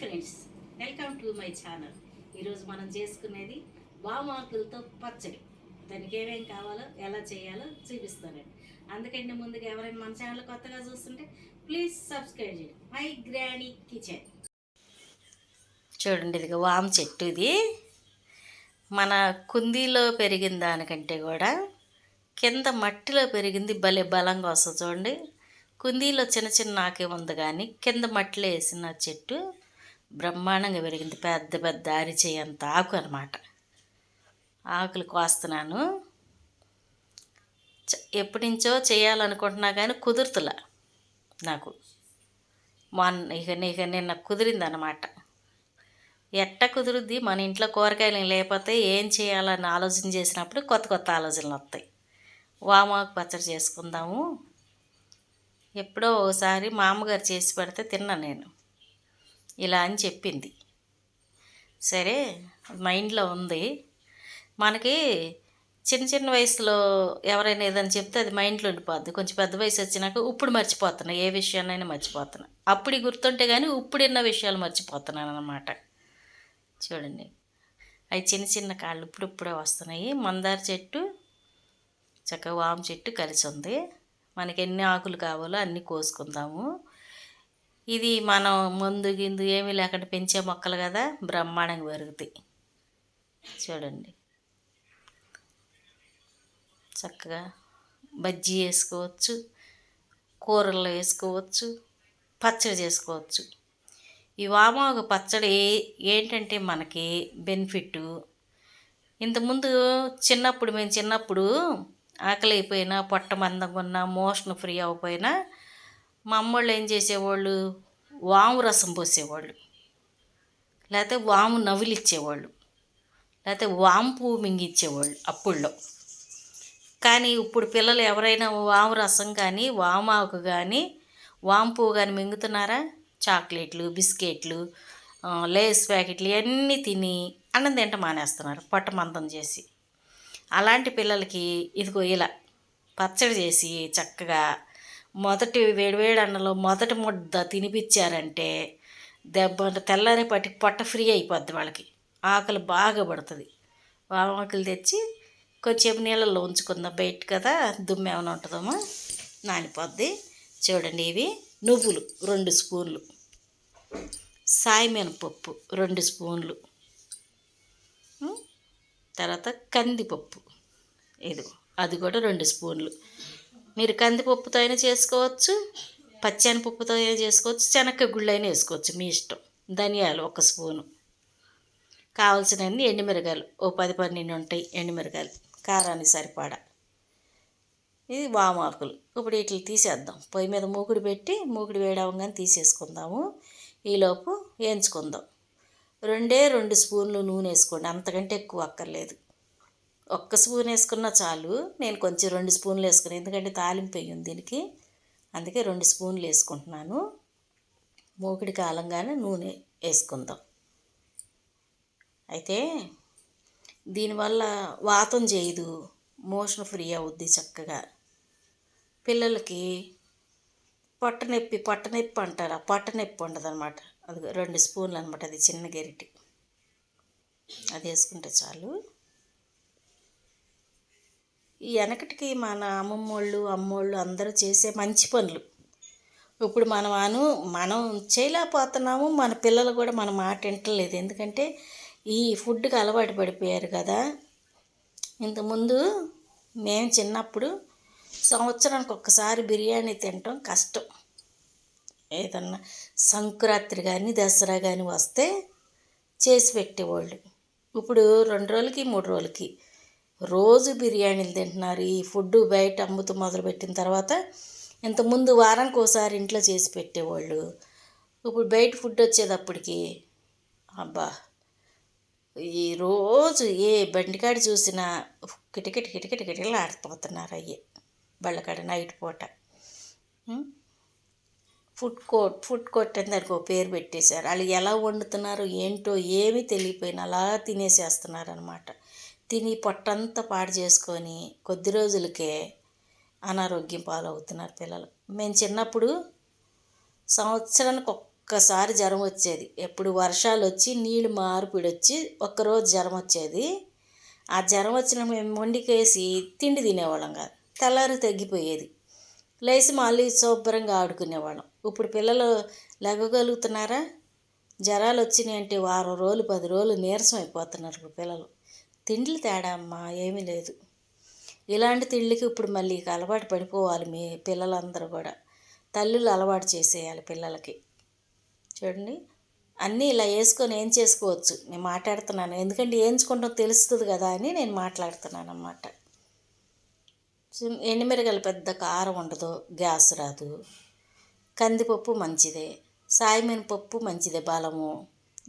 Friends welcome to my channel ఈరోజు మనం చేసుకునేది బామాకులతో పచ్చడి. దానికి ఏమేం కావాలో ఎలా చేయాలో చూపిస్తానండి అందుకంటే ముందుగా ఎవరైనా మన ఛానల్ కొత్తగా చూస్తుంటే ప్లీజ్ సబ్స్క్రైబ్ చేయండి. మై గ్రానీ కిచెన్ చూడండి ఇది వామ చెట్టు ఇది. మన కుందీలో పెరిగిన దానికంటే కూడా కింద మట్టిలో పెరిగింది భలే బలంగా వస్తుంది చూడండి. కుందీలో చిన్న చిన్న నాకే ఉంది కానీ కింద మట్టిలో వేసిన చెట్టు బ్రహ్మాండంగా పెరిగింది. పెద్ద పెద్ద అరిచేయంత ఆకు అనమాట ఆకులు కోస్తున్నాను చ- ఎప్పటి నుంచో చేయాలనుకుంటున్నా కానీ కుదురుతులా నాకు. మొన్న ఇక ఇక నిన్న కుదిరింది అనమాట ఎట్ట కుదురుద్ది? మన ఇంట్లో కూరగాయలు లేకపోతే ఏం చేయాలని ఆలోచన చేసినప్పుడు కొత్త కొత్త ఆలోచనలు వస్తాయి. వామాకు పచ్చడి చేసుకుందాము. ఎప్పుడో ఒకసారి మా అమ్మగారు చేసి పెడితే తిన్నా నేను. ఇలా అని చెప్పింది. సరే మైండ్లో ఉంది. మనకి చిన్న చిన్న వయసులో ఎవరైనా ఏదైనా చెప్తే అది మైండ్లో ఉండిపోద్ది. కొంచెం పెద్ద వయసు వచ్చినాక ఇప్పుడు మర్చిపోతున్నా ఏ విషయాన్నైనా మర్చిపోతున్నా. అప్పుడు గుర్తుంటే కానీ ఇప్పుడున్న విషయాలు మర్చిపోతున్నాను అనమాట చూడండి. అవి చిన్న చిన్న కాళ్ళు ఇప్పుడు ఇప్పుడే వస్తున్నాయి. మందార చెట్టు చక్కగా వాము చెట్టు కలిసి ఉంది. మనకి ఎన్ని ఆకులు కావాలో అన్నీ కోసుకుందాము. ఇది మనం మందు గిందు ఏమీ లేకుండా పెంచే మొక్కలు కదా బ్రహ్మాండంగా పెరుగుతాయి. చూడండి. చక్కగా బజ్జీ వేసుకోవచ్చు కూరల్లో వేసుకోవచ్చు పచ్చడి చేసుకోవచ్చు. ఈ వామాకు పచ్చడి ఏంటంటే మనకి బెనిఫిట్ ఇంతకుముందు చిన్నప్పుడు మేము చిన్నప్పుడు ఆకలి అయిపోయినా పొట్ట మందంగా ఉన్నా మోషన్ ఫ్రీ అవ్వకపోయినా మా అమ్మోళ్ళు ఏం చేసేవాళ్ళు? వాము రసం పోసేవాళ్ళు. లేకపోతే వాము నవ్వులు ఇచ్చేవాళ్ళు లేకపోతే వాము పువ్వు మింగిచ్చేవాళ్ళు అప్పుల్లో. కానీ ఇప్పుడు పిల్లలు ఎవరైనా వాము రసం కానీ వామాకు కానీ వాము పువ్వు కానీ మింగుతున్నారా? చాక్లెట్లు బిస్కెట్లు లేస్ ప్యాకెట్లు ఇవన్నీ తిని అన్నం తింట మానేస్తున్నారు పొట్టమంతం చేసి. అలాంటి పిల్లలకి ఇదిగో ఇలా పచ్చడి చేసి చక్కగా మొదటి వేడివేడి అన్నంలో మొదటి ముద్ద తినిపించారంటే దెబ్బ తెల్లారి పట్టి పొట్ట ఫ్రీ అయిపోద్ది వాళ్ళకి. ఆకలి బాగా పడుతుంది. వామాకులు తెచ్చి కొంచెం నీళ్ళల్లో ఉంచుకుందాం. బయట కదా దుమ్ము ఏమైనా ఉంటుందమ్మా నానిపోద్ది. చూడండి ఇవి నువ్వులు రెండు స్పూన్లు. సాయమినపప్పు రెండు స్పూన్లు. తర్వాత కందిపప్పు. ఇది అది కూడా రెండు స్పూన్లు. మీరు కందిపప్పుతో అయినా చేసుకోవచ్చు పచ్చనిపప్పుతో అయినా చేసుకోవచ్చు శనక్క గుళ్ళు అయినా వేసుకోవచ్చు మీ ఇష్టం. ధనియాలు ఒక స్పూను. కావాల్సినన్ని ఎండుమిరగాయలు ఓ పది పన్నెండు ఉంటాయి ఎండుమిరగాయలు కారానికి సరిపడా. ఇది వామాకులు ఇప్పుడు వీటిని తీసేద్దాం. పొయ్యి మీద మూకుడు పెట్టి మూకుడు వేడవగానే తీసేసుకుందాము. ఈలోపు వేయించుకుందాం. రెండే రెండు స్పూన్లు నూనె వేసుకోండి. అంతకంటే ఎక్కువ అక్కర్లేదు. ఒక్క స్పూన్ వేసుకున్నా చాలు. నేను కొంచెం రెండు స్పూన్లు వేసుకున్నాను ఎందుకంటే తాలింపు వేయం దీనికి. అందుకే రెండు స్పూన్లు వేసుకుంటున్నాను. మోకిడి కాలంగానే నూనె వేసుకుందాం. అయితే దీనివల్ల వాతం చేయదు. మోషన్ ఫ్రీ అవుద్ది చక్కగా. పిల్లలకి పొట్టనొప్పి నొప్పి నొప్పి అంటారు. ఆ పొట్టనొప్పి ఉండదు అనమాట అది రెండు స్పూన్లు అనమాట అది చిన్న గెరిటి. అది వేసుకుంటే చాలు. ఈ వెనకటికి మన అమ్మమ్మ వాళ్ళు అమ్మోళ్ళు అందరూ చేసే మంచి పనులు. ఇప్పుడు మనం అను మనం చేయలేకపోతున్నాము మన పిల్లలు కూడా మన మాట వింటలేదు. ఎందుకంటే ఈ ఫుడ్కి అలవాటు పడిపోయారు కదా. ఇంతకుముందు మేము చిన్నప్పుడు సంవత్సరానికి ఒక్కసారి బిర్యానీ తినటం కష్టం. ఏదన్నా సంక్రాంతి కానీ దసరా కానీ వస్తే చేసి పెట్టేవాళ్ళు. ఇప్పుడు రెండు రోజులకి మూడు రోజులకి రోజు బిర్యానీలు తింటున్నారు. ఈ ఫుడ్ బయట అమ్ముతూ మొదలుపెట్టిన తర్వాత ఇంతకుముందు వారానికి ఒకసారి ఇంట్లో చేసి పెట్టేవాళ్ళు. ఇప్పుడు బయట ఫుడ్ వచ్చేటప్పటికి అబ్బా! ఈ రోజు ఏ బండికాడ చూసినా కిటకిట కిటకిట కిటకిటలు ఆడిపోతున్నారు అయ్యే. బళ్ళకాడ నైట్ పూట. ఫుడ్ కోర్ట్ ఫుడ్ కోర్ట్ అని దానికి ఒక పేరు పెట్టేశారు. వాళ్ళు ఎలా వండుతున్నారో ఏంటో ఏమీ తెలియపోయినా అలా తినేసేస్తున్నారు అనమాట తిని పొట్టంతా పాడు చేసుకొని కొద్ది రోజులకే అనారోగ్యం పాలవుతున్నారు పిల్లలు. మేము చిన్నప్పుడు సంవత్సరానికి ఒక్కసారి జ్వరం వచ్చేది. ఎప్పుడు వర్షాలు వచ్చి నీళ్ళు మార్పిడి వచ్చి ఒక్కరోజు జ్వరం వచ్చేది. ఆ జ్వరం వచ్చిన మేము వండికేసి తిండి తినేవాళ్ళం కాదు. తెల్లారి తగ్గిపోయేది. లేచి మళ్ళీ శుభ్రంగా ఆడుకునేవాళ్ళం. ఇప్పుడు పిల్లలు లెగగలుగుతున్నారా జ్వరాలు వచ్చినాయి అంటే వారం రోజులు పది రోజులు నీరసం అయిపోతున్నారు ఇప్పుడు పిల్లలు. తిండ్లు తేడా అమ్మా ఏమీ లేదు. ఇలాంటి తిండ్లకి ఇప్పుడు మళ్ళీ అలవాటు పడిపోవాలి మీ పిల్లలందరూ కూడా. తల్లులు అలవాటు చేసేయాలి పిల్లలకి. చూడండి అన్నీ ఇలా వేసుకొని ఏం చేసుకోవచ్చు? నేను మాట్లాడుతున్నాను. ఎందుకంటే వేయించుకుంటాం తెలుస్తుంది కదా అని నేను మాట్లాడుతున్నాను అన్నమాట. ఎండుమిరగలు పెద్ద కారం ఉండదు గ్యాస్ రాదు. కందిపప్పు మంచిదే సాయమైన పప్పు మంచిదే బలము.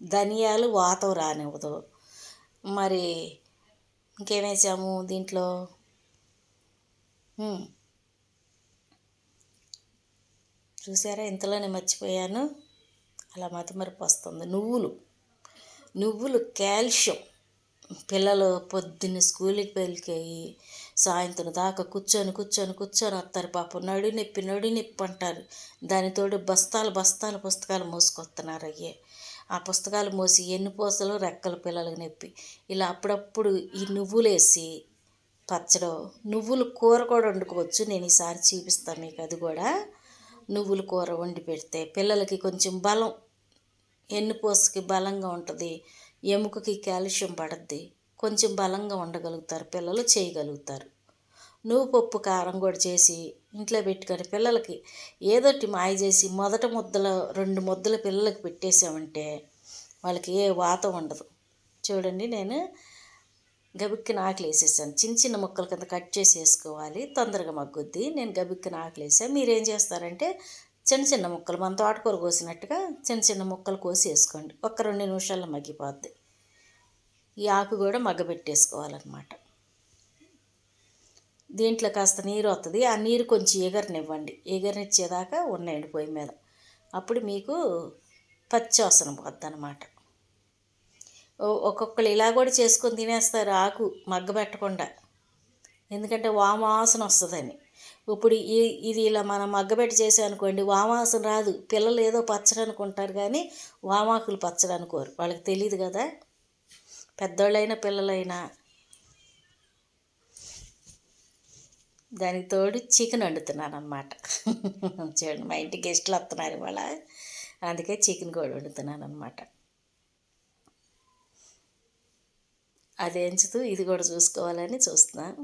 ధనియాలు వాతం రానివ్వదు. మరి ఇంకేమేసాము దీంట్లో? చూసారా? ఇంతలోనే మర్చిపోయాను. అలా మతిమరుపు వస్తుంది నువ్వులు. నువ్వులు కాల్షియం. పిల్లలు పొద్దున్న స్కూల్కి వెళ్ళిపోయి సాయంత్రం దాకా కూర్చొని కూర్చొని కూర్చొని వస్తారు పాపం. నడు నొప్పి నడు నొప్పి అంటారు. దానితోడు బస్తాలు బస్తాలు పుస్తకాలు మోసుకొస్తున్నారు అయ్యే. ఆ పుస్తకాలు మోసి ఎన్ని పూసలు రెక్కల పిల్లలకు నొప్పి. ఇలా అప్పుడప్పుడు ఈ నువ్వులేసి పచ్చడం నువ్వులు కూర కూడా వండుకోవచ్చు. నేను ఈసారి చూపిస్తాను మీకు అది కూడా. నువ్వుల కూర వండి పెడితే పిల్లలకి కొంచెం బలం ఎన్నుపోసకి బలంగా ఉంటుంది ఎముకకి కాల్షియం పడద్ది కొంచెం బలంగా ఉండగలుగుతారు పిల్లలు చేయగలుగుతారు. నువ్వు పప్పు కారం కూడా చేసి ఇంట్లో పెట్టుకొని పిల్లలకి ఏదోటి మాయ చేసి మొదట ముద్దలు రెండు ముద్దలు పిల్లలకి పెట్టేసామంటే వాళ్ళకి ఏ వాతం ఉండదు. చూడండి నేను గబిక్కిన ఆకులు వేసేసాను. చిన్న చిన్న ముక్కల కింద కట్ చేసి వేసుకోవాలి. తొందరగా మగ్గుద్ది. నేను గబిక్కిన ఆకలి వేసాను మీరేం చేస్తారంటే చిన్న చిన్న ముక్కలు మన తోటకూర కోసినట్టుగా చిన్న చిన్న ముక్కలు కోసి వేసుకోండి. ఒక రెండు నిమిషాల్లో మగ్గిపోద్ది. ఈ ఆకు కూడా మగ్గబెట్టేసుకోవాలన్నమాట. దీంట్లో కాస్త నీరు వస్తుంది ఆ నీరు కొంచెం ఎగరనివ్వండి. ఎగరనిచ్చేదాకా ఉన్నాయండి పొయ్యి మీద. అప్పుడు మీకు పచ్చి పోద్ది అనమాట ఒక్కొక్కరు ఇలా కూడా చేసుకొని తినేస్తారు ఆకు మగ్గబెట్టకుండా ఎందుకంటే వామాసన వస్తుందని. ఇప్పుడు ఈ ఇది ఇలా మనం మగ్గబెట్టి చేసామనుకోండి వామాసన రాదు. పిల్లలు ఏదో పచ్చడి అనుకుంటారు కానీ వామాకులు పచ్చడి అనుకోరు. వాళ్ళకి తెలియదు కదా. పెద్దోళ్ళైనా పిల్లలైనా దానికి తోడు చికెన్ వండుతున్నాను అనమాట చూడండి మా ఇంటి గెస్ట్లు వస్తున్నారు ఇవాళ. అందుకే చికెన్ కూడా వండుతున్నాను అనమాట అది ఎంచుతూ ఇది కూడా చూసుకోవాలని చూస్తున్నాను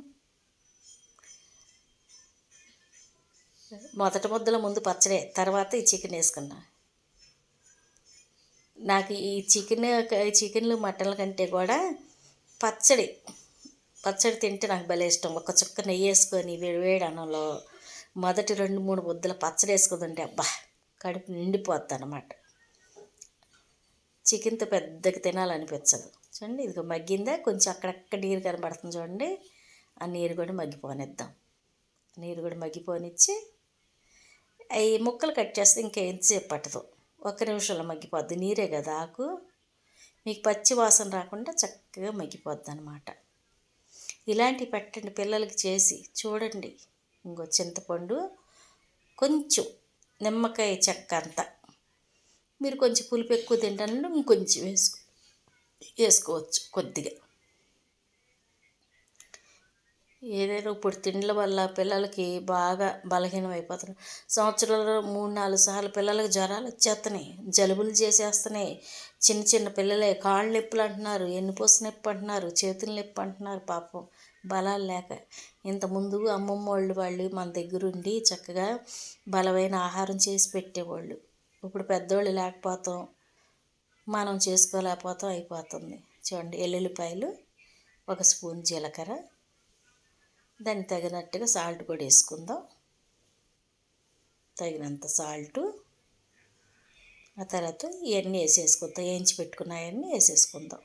మొదటి ముద్దల ముందు పచ్చడే తర్వాత ఈ చికెన్ వేసుకున్నా. నాకు ఈ చికెన్ చికెన్లు మటన్ల కంటే కూడా పచ్చడి పచ్చడి తింటే నాకు భలే ఇష్టం. ఒక చుక్క నెయ్యి వేసుకొని వేడి వేడి అన్నంలో మొదటి రెండు మూడు బుద్ధల పచ్చడి వేసుకుందంటే అబ్బా కడుపు నిండిపోద్ది అనమాట చికెన్తో పెద్దగా తినాలనిపించదు. చూడండి ఇదిగో మగ్గిందా? కొంచెం అక్కడక్కడ నీరు కనబడుతుంది చూడండి. ఆ నీరు కూడా మగ్గిపోనిద్దాం. నీరు కూడా మగ్గిపోనిచ్చి అవి ముక్కలు కట్ చేస్తే ఇంకేంతసేపు పట్టదు. ఒక్క నిమిషంలో మగ్గిపోద్ది. నీరే కదా ఆకు. మీకు పచ్చి వాసన రాకుండా చక్కగా మగ్గిపోద్ది అనమాట ఇలాంటివి పెట్టండి పిల్లలకి చేసి. చూడండి. ఇంకో చింతపండు కొంచెం నిమ్మకాయ చెక్క అంతా. మీరు కొంచెం పులుపు ఎక్కువ తింటానంటే ఇంకొంచెం వేసుకో వేసుకోవచ్చు కొద్దిగా. ఏదైనా ఇప్పుడు తిండ్ల వల్ల పిల్లలకి బాగా బలహీనం అయిపోతున్నారు సంవత్సరంలో మూడు నాలుగు సార్లు పిల్లలకి జ్వరాలు వచ్చేస్తున్నాయి. జలుబులు చేసేస్తున్నాయి. చిన్న చిన్న పిల్లలే కాళ్ళు నొప్పులు అంటున్నారు ఎన్నిపోస నొప్పి అంటున్నారు చేతులు నొప్పి అంటున్నారు. పాపం బలాలు లేక ఇంత ముందు అమ్మమ్మ వాళ్ళు వాళ్ళు మన దగ్గరుండి చక్కగా బలమైన ఆహారం చేసి పెట్టేవాళ్ళు. ఇప్పుడు పెద్దవాళ్ళు లేకపోతాం మనం చేసుకోలేకపోతాం అయిపోతుంది. చూడండి ఎల్లుల్లిపాయలు ఒక స్పూన్ జీలకర్ర దానికి తగినట్టుగా సాల్ట్ కూడా వేసుకుందాం. తగినంత సాల్టు. ఆ తర్వాత ఇవన్నీ వేసేసుకుందాం. వేయించి పెట్టుకున్నాయన్నీ వేసేసుకుందాం.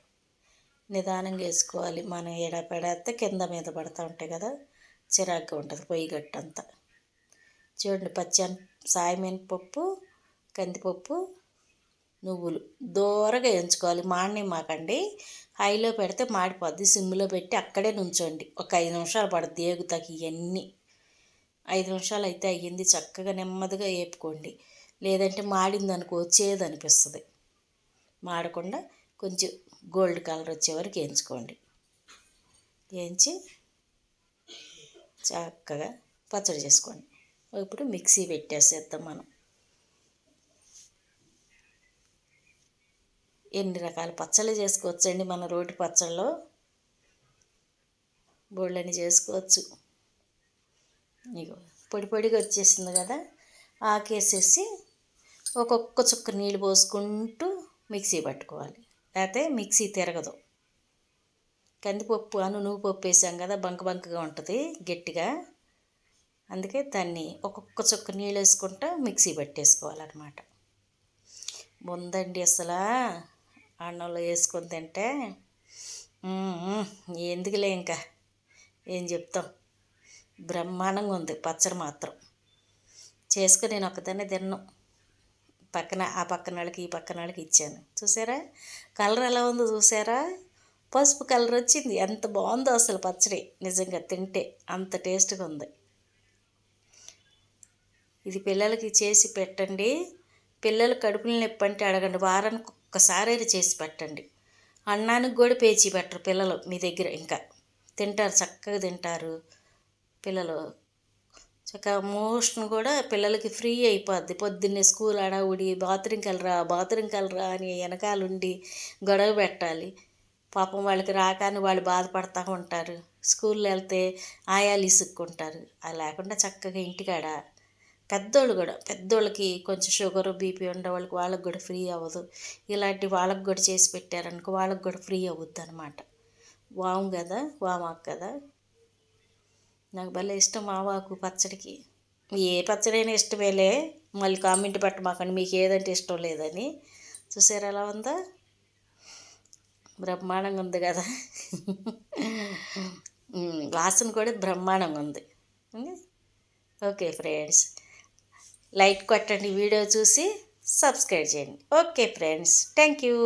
నిదానంగా వేసుకోవాలి. మనం ఎడపెడేస్తే కింద మీద పడతా ఉంటాయి కదా చిరాకుగా ఉంటుంది పొయ్యి గట్టంతా. చూడండి పచ్చి సాయమైన పప్పు కందిపప్పు నువ్వులు దూరగా ఎంచుకోవాలి. మాడిని మాకండి. హైలో పెడితే మాడిపోద్ది. సిమ్లో పెట్టి అక్కడే నుంచోండి. ఒక ఐదు నిమిషాలు పడుద్ది ఏగుతాకి ఇవన్నీ ఐదు నిమిషాలు అయితే అయ్యింది. చక్కగా నెమ్మదిగా వేపుకోండి లేదంటే మాడింది అనుకో చేదు అనిపిస్తుంది మాడకుండా కొంచెం గోల్డ్ కలర్ వచ్చే వరకు వేయించుకోండి వేయించి చక్కగా పచ్చడి చేసుకోండి. ఇప్పుడు మిక్సీ పెట్టేసేద్దాం మనం. ఎన్ని రకాల పచ్చళ్ళు చేసుకోవచ్చండి మన రోటి పచ్చళ్ళు? బోళ్ళని చేసుకోవచ్చు. ఇగో పొడి పొడిగా వచ్చేసింది కదా ఆకేసేసి ఒక్కొక్క చుక్క నీళ్ళు పోసుకుంటూ మిక్సీ పట్టుకోవాలి. లేకపోతే మిక్సీ తిరగదు. కందిపప్పు అను నువ్వు పప్పు వేసాం కదా బంక బంకగా ఉంటుంది గట్టిగా. అందుకే దాన్ని ఒక్కొక్క చుక్క నీళ్ళు వేసుకుంటా మిక్సీ పట్టేసుకోవాలన్నమాట. ముందండి అసలు. అన్నంలో వేసుకొని తింటే ఎందుకులే ఇంకా? ఏం చెప్తాం? బ్రహ్మాండంగా ఉంది పచ్చడి మాత్రం. చేసుకుని నేను ఒకదాన్ని తిన్నాను పక్కన ఆ పక్కన వాళ్ళకి ఈ పక్కన వాళ్ళకి ఇచ్చాను. చూసారా? కలర్ ఎలా ఉందో చూసారా? పసుపు కలర్ వచ్చింది. ఎంత బాగుందో అసలు పచ్చడి. నిజంగా తింటే అంత టేస్ట్గా ఉంది. ఇది పిల్లలకి చేసి పెట్టండి. పిల్లలు కడుపులు నొప్పి అంటే అడగండి. వారానికి ఒక్కసారి చేసి పెట్టండి. అన్నానికి కూడా పేచి పెట్టరు పిల్లలు మీ దగ్గర. ఇంకా తింటారు చక్కగా తింటారు పిల్లలు. చక్కగా మోషన్ కూడా పిల్లలకి ఫ్రీ అయిపోద్ది. పొద్దున్నే స్కూల్ అడావుడి బాత్రూమ్కి వెళ్ళరా బాత్రూమ్కి వెళ్ళరా అని వెనకాలండి గొడవ పెట్టాలి. పాపం వాళ్ళకి రాకాని వాళ్ళు బాధపడతా ఉంటారు. స్కూల్లో వెళ్తే ఆయాలు ఇసుక్కుంటారు. అలా లేకుండా చక్కగా ఇంటికాడ పెద్దోళ్ళు కూడా పెద్దోళ్ళకి కొంచెం షుగర్ బీపీ ఉండే వాళ్ళకి వాళ్ళకి కూడా ఫ్రీ అవ్వదు. ఇలాంటి వాళ్ళకి కూడా చేసి పెట్టారనుకో వాళ్ళకి కూడా ఫ్రీ అవ్వద్దు అనమాట వాము కదా వామాకు కదా. నాకు భలే ఇష్టం ఆవాకు పచ్చడికి. ఏ పచ్చడైనా ఇష్టమేలే మళ్ళీ కామెంట్ పెట్టమాకండి మీకు ఏదంటే ఇష్టం లేదని. చూసారు ఎలా ఉందా? బ్రహ్మాండంగా ఉంది కదా. వాసన కూడా బ్రహ్మాండంగా ఉంది. Okay friends. లైక్ కొట్టండి వీడియో చూసి సబ్స్క్రైబ్ చేయండి. Okay friends thank you.